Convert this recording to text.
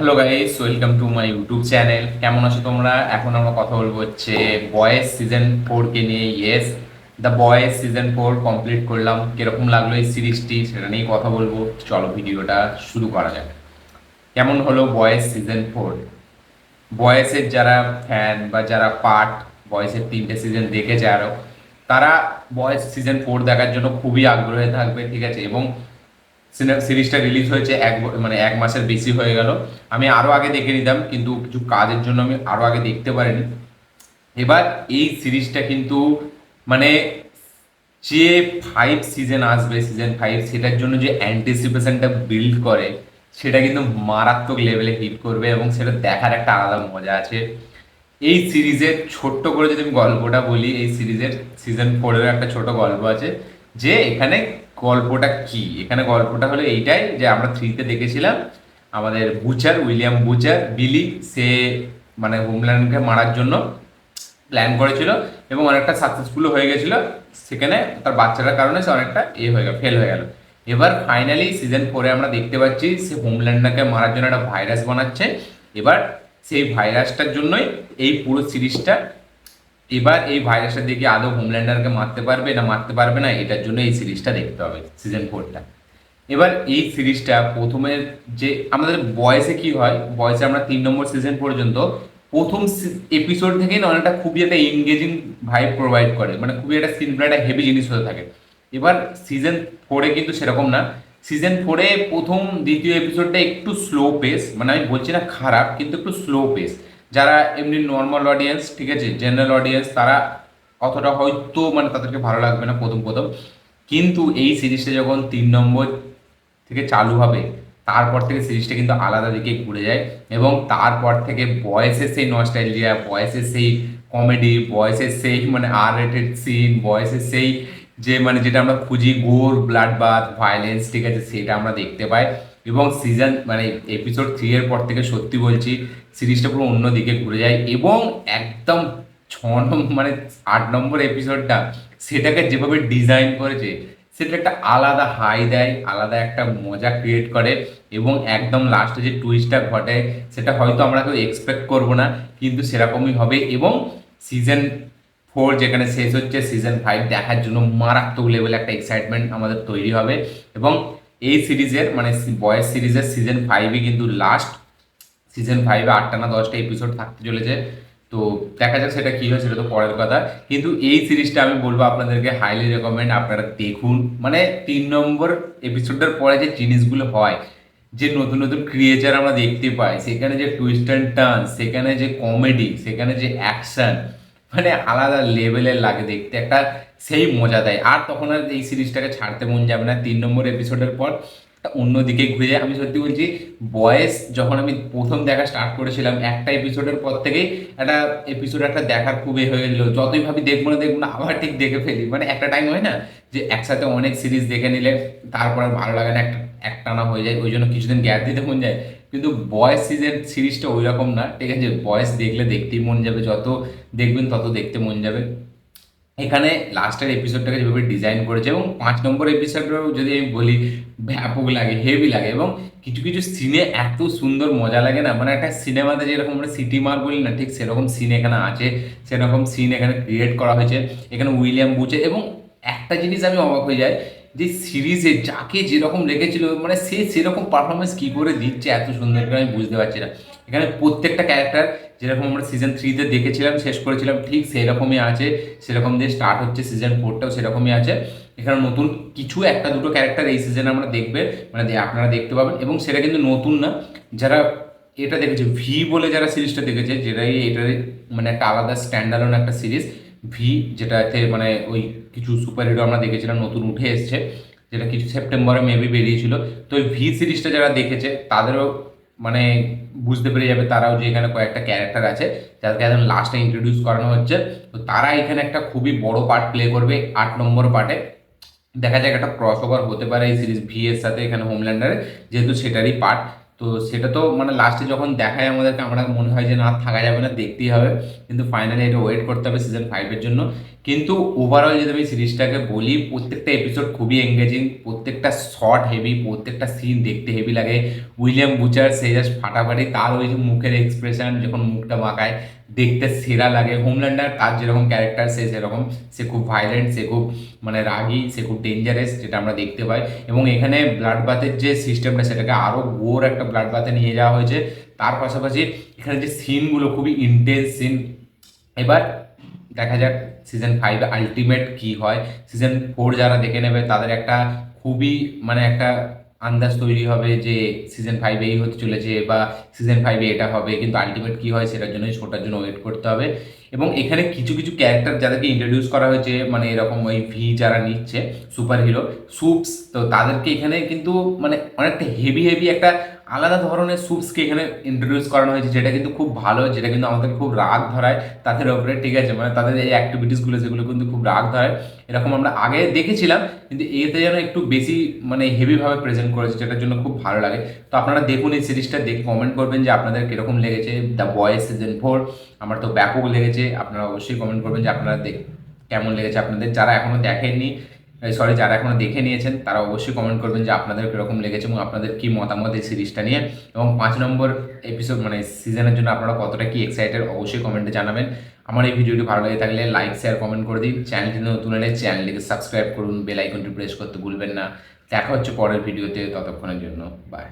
Hello guys welcome to my YouTube channel কেমন আছো তোমরা? এখন আমরা কথা বলব হচ্ছে বয়েস সিজন ফোর কে নিয়ে। Yes the boys season four complete করলাম। কীরকম লাগল এই সিরিজটি সেটা নিয়ে কথা বলব। চলো ভিডিওটা শুরু করা যাক। কেমন হলো বয়েস সিজন ফোর বয়েসের যারা ফ্যান বা যারা পার্ট বয়েসের তিনটে সিজন দেখেছে আরও, তারা বয়েস সিজন ফোর দেখার জন্য খুবই আগ্রহে থাকবে, ঠিক আছে? এবং সিরিজটা রিলিজ হয়েছে এক মানে এক মাসের বেশি হয়ে গেল। আমি আরও আগে দেখে নিতাম, কিন্তু কিছু কাজের জন্য আমি আরও আগে দেখতে পারিনি। এবার এই সিরিজটা কিন্তু মানে যে ফাইভ সিজন আসবে সিজন ফাইভ সেটার জন্য যে অ্যান্টিসিপেশনটা বিল্ড করে, সেটা কিন্তু মারাত্মক লেভেলে হিট করবে এবং সেটা দেখার একটা আলাদা মজা আছে। এই সিরিজের ছোট্ট করে যদি আমি গল্পটা বলি, এই সিরিজের সিজন ফোরের একটা ছোট গল্প আছে, যে এখানে গল্পটা কি? এখানে গল্পটা হলো এইটাই যে আমরা থ্রিতে দেখেছিলাম, আমাদের বুচার উইলিয়াম বুচার বিলি সে মানে হোমল্যান্ডকে মারার জন্য প্ল্যান করেছিল এবং অনেকটা সাকসেসফুল হয়ে গেছিল। সেখানে তার বাচ্চাটার কারণে সে অনেকটা এ হয়ে গেল ফেল হয়ে গেল। এবার ফাইনালি সিজন ফোরে আমরা দেখতে পাচ্ছি সে হোমল্যান্ডাকে মারার জন্য একটা ভাইরাস বানাচ্ছে। এবার সেই ভাইরাসটার জন্যই এই পুরো সিরিজটা এবার এই ভাইরাসের দিকে আদৌ হোমল্যান্ডারকে মারতে পারবে না মারতে পারবে না, এটার জন্য এই সিরিজটা দেখতে হবে সিজন ফোরটা এবার এই সিরিজটা প্রথমে যে আমাদের বয়সে কি হয়, বয়সে আমরা তিন নম্বর সিজন পর্যন্ত প্রথম এপিসোড থেকেই না অনেকটা খুবই একটা এনগেজিং ভাইব প্রোভাইড করে মানে খুবই একটা স্ক্রিন একটা হেভি জিনিস হতে থাকে। এবার সিজন ফোরে কিন্তু সেরকম না সিজন ফোরে প্রথম দ্বিতীয় এপিসোডটা একটু স্লো পেস মানে আমি বলছি না খারাপ, কিন্তু একটু স্লো পেস যারা এমনি নর্মাল অডিয়েন্স ঠিক আছে? জেনারেল অডিয়েন্স তারা অতটা হয়তো মানে তাদেরকে ভালো লাগবে না প্রথম প্রথম। কিন্তু এই সিরিজটা যখন তিন নম্বর থেকে চালু হবে, তারপর থেকে সিরিজটা কিন্তু আলাদা দিকে ঘুরে যায় এবং তারপর থেকে বয়সের সেই নস্টাইলিয়া বয়সের সেই কমেডি বয়সের সেই মানে আর রেটেড সিন বয়সের সেই যে মানে যেটা আমরা খুঁজি গোর ব্লাড বাথ ভায়োলেন্স ঠিক আছে? সেটা আমরা দেখতে পাই। এবং সিজন মানে এপিসোড থ্রি এর পর থেকে সত্যি বলছি সিরিজটা পুরো অন্য দিকে ঘুরে যায় এবং একদম ছ নম্বর মানে আট নম্বর এপিসোডটা সেটাকে যেভাবে ডিজাইন করেছে, সেটা একটা আলাদা হাই দেয়, আলাদা একটা মজা ক্রিয়েট করে এবং একদম লাস্টে যে টুইস্টটা ঘটে, সেটা হয়তো আমরা কেউ এক্সপেক্ট করব না, কিন্তু সেরকমই হবে এবং সিজন ফোর যেখানে শেষ হচ্ছে সিজন ফাইভ দেখার জন্য মারাত্মক লেভেল একটা এক্সাইটমেন্ট আমাদের তৈরি হবে এবং এই সিরিজের মানে বয়েস সিরিজের সিজন ফাইভে কিন্তু লাস্ট সিজন ফাইভে আটটা না দশটা এপিসোড থাকতে চলেছে। তো দেখা যাক সেটা কী হয়, সেটা তো পরের কথা। কিন্তু এই সিরিজটা আমি বলব আপনাদেরকে হাইলি রেকমেন্ড আপনারা দেখুন। মানে তিন নম্বর এপিসোডের পরে যে জিনিসগুলো হয়, যে নতুন নতুন ক্রিয়েচার আমরা দেখতে পাই, সেখানে যে টুইস্ট অ্যান্ড টার্ন সেখানে যে কমেডি সেখানে যে অ্যাকশন মানে আলাদা লেভেলের লাগে দেখতে। একটা সেই মজা দেয়। আর তখন আর এই সিরিজটাকে ছাড়তে মন যাবে না। তিন নম্বর এপিসোডের পর অন্যদিকে ঘুরে আমি সত্যি বলছি, বয়েস যখন আমি প্রথম দেখা স্টার্ট করেছিলাম, একটা এপিসোডের পর থেকেই একটা এপিসোড একটা দেখার খুব এ হয়ে গেল যতই ভাবি দেখব না দেখব না, আবার ঠিক দেখে ফেলি। মানে একটা টাইম হয় না যে একসাথে অনেক সিরিজ দেখে নিলে তারপর আর ভালো লাগে না, একটা একটানা হয়ে যায়। ওই জন্য কিছুদিন গ্যাপ দিতে মন যায়। কিন্তু বয়েস সিজের সিরিজটা ওই রকম না, ঠিক আছে? বয়েস দেখলে দেখতেই মন যাবে। যত দেখবেন তত দেখতে মন যাবে। এখানে লাস্টের এপিসোডটাকে যেভাবে ডিজাইন করেছে এবং পাঁচ নম্বর এপিসোডটাও যদি আমি বলি, ব্যাপক লাগে হেভি লাগে এবং কিছু কিছু সিনে এত সুন্দর মজা লাগে না। মানে একটা সিনেমাতে যেরকম আমরা সিটি মার বলি না, ঠিক সেরকম সিন এখানে আছে, সেরকম সিন এখানে ক্রিয়েট করা হয়েছে, এখানে উইলিয়াম বুচে এবং একটা জিনিস আমি অবাক হয়ে যাই, যে সিরিজে যাকে যেরকম রেখেছিল মানে সে সেরকম পারফরমেন্স কী করে দিচ্ছে এত সুন্দর করে আমি বুঝতে পারছি না। এখানে প্রত্যেকটা ক্যারেক্টার যেরকম আমরা সিজন থ্রিতে দেখেছিলাম, শেষ করেছিলাম, ঠিক সেরকমই আছে। সেরকম দিয়ে স্টার্ট হচ্ছে সিজন ফোরটাও সেরকমই আছে। এখানে নতুন কিছু একটা দুটো ক্যারেক্টার এই সিজনে আমরা দেখবে মানে আপনারা দেখতে পাবেন। এবং সেটা কিন্তু নতুন না। যারা এটা দেখেছে ভি বলে যারা সিরিজটা দেখেছে, যেটাই এটার মানে একটা আলাদা স্ট্যান্ডার্ড একটা সিরিজ ভি যেটাতে মানে ওই কিছু সুপার হিরো আমরা দেখেছিলাম, নতুন উঠে এসছে, যেটা কিছু সেপ্টেম্বরে মেবি বেরিয়েছিল। তো ওই ভি সিরিজটা যারা দেখেছে, তাদেরও মানে বুঝতে পেরে যাবে তারাও যে এখানে কয়েকটা ক্যারেক্টার আছে, যাদেরকে একদম লাস্টে ইন্ট্রোডিউস করানো হচ্ছে। তো তারা এখানে একটা খুবই বড় পার্ট প্লে করবে আট নম্বর পার্টে দেখা যাক একটা ক্রস ওভার হতে পারে এই সিরিজ ভি এর সাথে এখানে হোমল্যান্ডারে যেহেতু সেটারই পার্ট তো সেটা তো মানে লাস্টে যখন দেখায় আমাদেরকে, আমরা মনে হয় যে না, থাকা যাবে না, দেখতেই হবে। কিন্তু ফাইনালি এটা ওয়েট করতে হবে সিজন ফাইভের জন্য। কিন্তু ওভারঅল যদি আমি সিরিজটাকে বলি, প্রত্যেকটা এপিসোড খুবই এঙ্গেজিং প্রত্যেকটা শর্ট হেভি প্রত্যেকটা সিন দেখতে হেভি লাগে। উইলিয়াম বুচার সে জাস্ট ফাটাফাটি, তার ওই যে মুখের এক্সপ্রেশন যখন মুখটা বাঁকায় দেখতে সেরা লাগে। হোমল্যান্ডার তার যেরকম ক্যারেক্টার সে সেরকম। সে খুব ভাইলেন্ট সে খুব মানে রাগি, সে খুব ডেঞ্জারাস যেটা আমরা দেখতে পাই। এবং এখানে ব্লাড বাথের যে সিস্টেমটা সেটাকে আরও গোর একটা ব্লাড বাথে নিয়ে যাওয়া হয়েছে। তার পাশাপাশি এখানে যে সিনগুলো খুবই ইন্টেন্স সিন এবার দেখা যাক সিজন ফাইভ আলটিমেট কি হয়। সিজন ফোর যারা দেখে নেবে, তাদের একটা খুবই মানে একটা আন্দাজ তৈরি হবে যে সিজন ফাইভে এই হতে চলেছে বা সিজন ফাইভে এটা হবে, কিন্তু আলটিমেট কি হয় সেটার জন্যই শোটার জন্য ওয়েট করতে হবে। এবং এখানে কিছু কিছু ক্যারেক্টার যাদেরকে ইন্ট্রোডিউস করা হয়েছে মানে এরকম ওই ভি যারা নিচ্ছে সুপার হিরো সুপস তো তাদেরকে এখানে কিন্তু মানে অনেকটা হেভি হেভি একটা আলাদা ধরনের সুপসকে এখানে ইন্ট্রোডিউস করানো হয়েছে, যেটা কিন্তু খুব ভালো, যেটা কিন্তু আমাদের খুব রাগ ধরায় তাদের ওপরে ঠিক আছে? মানে তাদের এই অ্যাক্টিভিটিসগুলো যেগুলো কিন্তু খুব রাগ ধরায়। এরকম আমরা আগে দেখেছিলাম, কিন্তু এতে যেন একটু বেশি মানে হেভিভাবে প্রেজেন্ট করেছে, যেটার জন্য খুব ভালো লাগে। তো আপনারা দেখুন এই সিরিজটা দেখে কমেন্ট করবেন যে আপনাদের কীরকম লেগেছে। দ্য বয়েস সিজন ফোর আমার তো ব্যাপক লেগেছে। আপনারা অবশ্যই কমেন্ট করবেন যে আপনারা কেমন লেগেছে আপনাদের। যারা এখনও দেখেননি সরি যারা এখনও দেখে নিয়েছেন, তারা অবশ্যই কমেন্ট করবেন যে আপনাদের কীরকম লেগেছে এবং আপনাদের কি মতামত এই সিরিজটা নিয়ে। এবং পাঁচ নম্বর এপিসোড মানে সিজনের জন্য আপনারা কতটা কি এক্সাইটেড অবশ্যই কমেন্টে জানাবেন। আমার এই ভিডিওটি ভালো লেগে থাকলে লাইক শেয়ার কমেন্ট করে দিন। চ্যানেলটি নতুন হলে চ্যানেলটিকে সাবস্ক্রাইব করুন বেল আইকনটি প্রেস করতে ভুলবেন না। দেখা হচ্ছে পরের ভিডিওতে, ততক্ষণের জন্য বাই